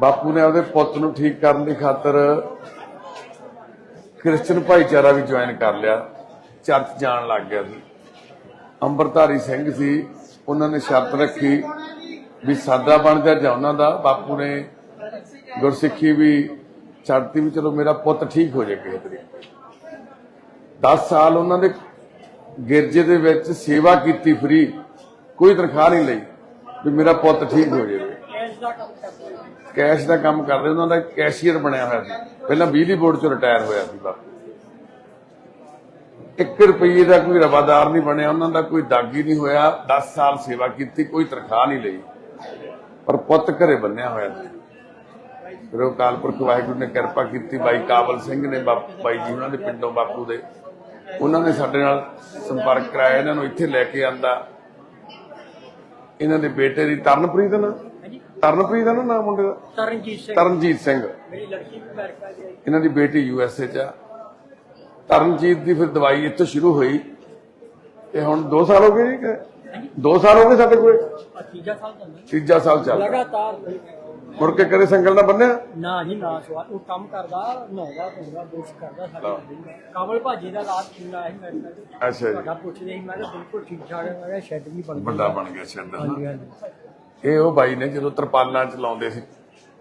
ਬਾਪੂ ਨੇ ਉਹਦੇ ਪੁੱਤ ਨੂੰ ਠੀਕ ਕਰਨ ਦੀ ਖਾਤਰ ਕ੍ਰਿਸਚਨ ਭਾਈਚਾਰਾ ਵੀ ਜੁਆਇਨ ਕਰ ਲਿਆ। ਚਰਚ ਜਾਣ ਲੱਗ ਗਿਆ ਸੀ। ਅੰਮ੍ਰਿਤਧਾਰੀ ਸਿੰਘ ਸੀ। ਉਹਨਾਂ ਨੇ ਸ਼ਰਤ ਰੱਖੀ ਵੀ ਸਾਦਾ ਬਣ ਜਾ ਜਾਂ ਉਹਨਾਂ ਦਾ। ਬਾਪੂ ਨੇ ਗੁਰਸਿੱਖੀ ਵੀ ਛੱਡਤੀ ਵੀ ਚਲੋ ਮੇਰਾ ਪੁੱਤ ਠੀਕ ਹੋ ਜਾਏ ਕਿਸੇ ਤਰੀਕੇ 10 ਸਾਲ ਉਹਨਾਂ ਦੇ ਗਿਰਜੇ ਦੇ ਵਿੱਚ ਸੇਵਾ ਕੀਤੀ ਫਰੀ ਕੋਈ ਤਨਖਾਹ ਨਹੀਂ ਲਈ ਵੀ ਮੇਰਾ ਪੁੱਤ ਠੀਕ ਹੋ ਜਾਵੇ। ਕੈਸ਼ ਦਾ ਕੰਮ ਕਰਦੇ, ਉਹਨਾਂ ਦਾ ਕੈਸ਼ੀਅਰ ਬਣਿਆ ਹੋਇਆ ਸੀ। ਪਹਿਲਾਂ ਬਿਜਲੀ ਬੋਰਡ ਚੋਂ ਰਿਟਾਇਰ ਹੋਇਆ ਸੀ ਬਾਪੂ 1 ਰੁਪਏ ਦਾ ਕੋਈ ਰਵਾਦਾਰ ਨਹੀਂ ਬਣਿਆ, ਉਹਨਾਂ ਦਾ ਕੋਈ ਦਾਗੀ ਨਹੀਂ ਹੋਇਆ 10 ਸਾਲ ਸੇਵਾ ਕੀਤੀ, ਕੋਈ ਤਨਖਾਹ ਨਹੀਂ ਲਈ। ਪਰ ਪੁੱਤ ਘਰੇ ਬੰਨਿਆ ਹੋਇਆ ਸੀ। ਫਿਰ ਉਹ ਕਾਲਪੁਰਖ ਵਾਹਿਗੁਰੂ ਨੇ ਕਿਰਪਾ ਕੀਤੀ, ਬਾਈ ਕਾਬਲ ਸਿੰਘ ਨੇ ਬਾਪ- ਬਾਈ ਜੀ ਉਹਨਾਂ ਦੇ ਪਿੰਡੋਂ ਬਾਪੂ ਦੇ। ਉਹਨਾਂ ਨੇ ਸਾਡੇ ਨਾਲ ਸੰਪਰਕ ਕਰਾਇਆ, ਇਹਨਾਂ ਨੂੰ ਇੱਥੇ ਲੈ ਕੇ ਆਂਦਾ। ਇਹਨਾਂ ਦੇ ਬੇਟੇ ਦੀ ਤਰਨਪ੍ਰੀਤ ਨਾ। ਤਰਨਪ੍ਰੀਤ ਦਾ ਨਾ ਨਾਮ ਮੁੰਡੇ ਦਾ? ਤਰਨਜੀਤ ਸਿੰਘ। ਤਰਨਜੀਤ ਸਿੰਘ। ਮੇਰੀ ਲੜਕੀ ਵੀ ਅਮਰੀਕਾ ਗਈ ਇਹਨਾਂ ਦੀ ਬੇਟੀ ਯੂ ਐਸ ਏ ਚ ਆ। ਤਰਨਜੀਤ ਦੀ ਫਿਰ ਦਵਾਈ ਇੱਥੇ ਸ਼ੁਰੂ ਹੋਈ। ਤੇ ਹੁਣ 2 ਸਾਲ ਹੋ ਗਏ ਜੀ ਕਿ? 2 ਸਾਲ ਹੋ ਗਏ ਸਾਡੇ ਕੋਲ? ਤੀਜਾ ਸਾਲ ਚੱਲਦਾ ਤੀਜਾ ਸਾਲ ਚੱਲ ਰਿਹਾ। ਲਗਾਤਾਰ। ਮੁੜ ਕੇ ਕਦੇ ਸੰਗਲ ਨਾ ਬੰਨਿਆ? ਨਾ ਜੀ ਨਾ ਸਵਾਲ। ਉਹ ਕੰਮ ਕਰਦਾ ਨਹਾਉਂਦਾ ਧੋਂਦਾ ਬੁਰਸ਼ ਕਰਦਾ ਸਾਡਾ ਕਮਲ ਭਾਜੀ ਦਾ ਰਾਤ ਕਿੰਨਾ ਹੈ ਚ? ਅੱਛਾ ਜੀ। ਤੁਹਾਡਾ ਪੁੱਛਦੇ ਸੀ ਮੈਂ ਬਿਲਕੁਲ ਠੀਕ ਠਾਕ ਹੈ। ਮੈਂ ਸ਼ੈੱਡ ਵੀ ਬਣ ਵੱਡਾ ਬਣ ਗਿਆ ਛੱਡ ਹਾਂਜੀ ਹਾਂਜੀ। ਇਹ ਉਹ ਬਾਈ ਨੇ ਜਦੋਂ ਤਰਪਾਲਾਂ ਚ ਲਾਉਂਦੇ ਸੀ,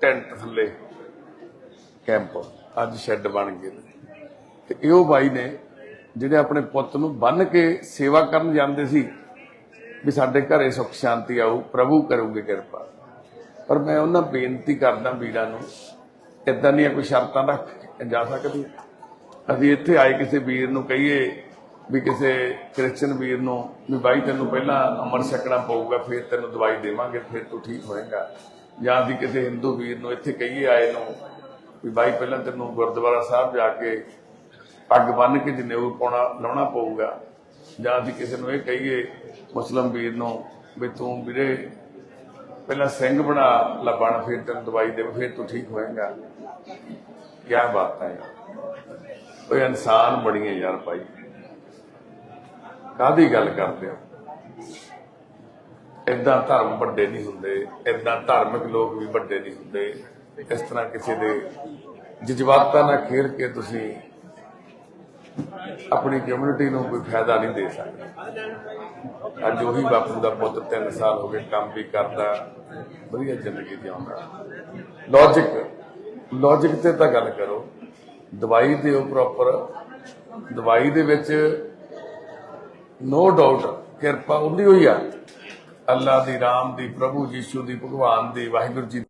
ਟੈਂਟ ਥੱਲੇ, ਕੈਂਪ, ਅੱਜ ਸ਼ੈੱਡ ਬਣ ਗਏ ਤੇ ਇਹ ਉਹ ਬਾਈ ਨੇ ਜਿਹੜੇ ਆਪਣੇ ਪੁੱਤ ਨੂੰ ਬੰਨ ਕੇ ਸੇਵਾ ਕਰਨ ਜਾਂਦੇ ਸੀ, ਵੀ ਸਾਡੇ ਘਰੇ ਸੁਖ ਸ਼ਾਂਤੀ ਆਊ, ਪ੍ਰਭੂ ਕਰੂਗੇ ਕਿਰਪਾ। ਪਰ ਮੈਂ ਉਹਨਾਂ ਬੇਨਤੀ ਕਰਦਾ ਵੀਰਾਂ ਨੂੰ ਇਦਾਂ ਦੀਆਂ ਕੋਈ ਸ਼ਰਤਾਂ ਰੱਖ ਜਾ ਸਕਦੀ। ਅਸੀਂ ਇੱਥੇ ਆਏ ਕਿਸੇ ਵੀਰ ਨੂੰ ਕਹੀਏ ਵੀ ਕਿਸੇ ਕ੍ਰਿਸਚਨ ਵੀਰ ਨੂੰ ਵੀ ਬਾਈ ਤੈਨੂੰ ਪਹਿਲਾਂ ਅਮਰ ਛਕਣਾ ਪਊਗਾ, ਫਿਰ ਤੈਨੂੰ ਦਵਾਈ ਦੇਵਾਂਗੇ, ਫਿਰ ਤੂੰ ਠੀਕ ਹੋਏਗਾ। ਜਾਂ ਅਸੀਂ ਕਿਸੇ ਹਿੰਦੂ ਵੀਰ ਨੂੰ ਇੱਥੇ ਕਹੀਏ ਆਏ ਨੂੰ ਵੀ ਬਾਈ ਪਹਿਲਾਂ ਤੈਨੂੰ ਗੁਰਦੁਆਰਾ ਸਾਹਿਬ ਜਾ ਕੇ ਪੱਗ ਬੰਨ ਕੇ ਜਨੇਊ ਪਾਉਣਾ, ਲਾਉਣਾ ਪਊਗਾ। ਜਾਂ ਅਸੀਂ ਕਿਸੇ ਨੂੰ ਇਹ ਕਹੀਏ ਮੁਸਲਮ ਵੀਰ ਨੂੰ ਵੀ ਤੂੰ ਵੀਰੇ ਪਹਿਲਾਂ ਸਿੰਘ ਬਣਾ ਲੱਭਣ ਫਿਰ ਤੈਨੂੰ ਦਵਾਈ ਦੇ ਫਿਰ ਤੂੰ ਠੀਕ ਹੋਏਗਾ। ਕੀ ਬਾਤ ਹੈ ਯਾਰ। ਓਏ ਇਨਸਾਨ ਬੜੀਏ ਯਾਰ ਭਾਈ ਕਾਦੀ ਗੱਲ ਕਰਦੇ ਹੋ? ਇਦਾਂ ਧਰਮ ਵੱਡੇ ਨਹੀਂ ਹੁੰਦੇ ਇਦਾਂ ਧਾਰਮਿਕ ਲੋਕ ਵੀ ਵੱਡੇ ਨਹੀਂ ਹੁੰਦੇ। ਇਸ ਤਰ੍ਹਾਂ ਕਿਸੇ ਦੇ ਜਜ਼ਬਾਤਾਂ ਨਾਲ ਖੇਲ ਕੇ ਤੁਸੀਂ ਆਪਣੀ ਕਮਿਊਨਿਟੀ ਨੂੰ ਕੋਈ ਫਾਇਦਾ ਨਹੀਂ ਦੇ ਸਕਦੇ। ਅੱਜ ਉਹੀ ਬਾਪੂ ਦਾ ਪੁੱਤ 3 ਸਾਲ ਹੋ ਗਏ, ਕੰਮ ਵੀ ਕਰਦਾ, ਵਧੀਆ ਜ਼ਿੰਦਗੀ ਜਿਉਂਦਾ। ਲੌਜੀਕ ਲੌਜੀਕ ਤੇ ਤਾਂ ਗੱਲ ਕਰੋ। ਦਵਾਈ ਦਿਓ ਪ੍ਰੋਪਰ ਦਵਾਈ ਦੇ ਵਿੱਚ ਨੋ ਡਾਊਟ ਕਿਰਪਾ ਉਹਦੀ ਹੋਈ ਆ। ਅੱਲਾ ਦੀ, ਰਾਮ ਦੀ, ਪ੍ਰਭੂ ਯੀਸ਼ੂ ਦੀ, ਭਗਵਾਨ ਦੀ, ਵਾਹਿਗੁਰੂ ਜੀ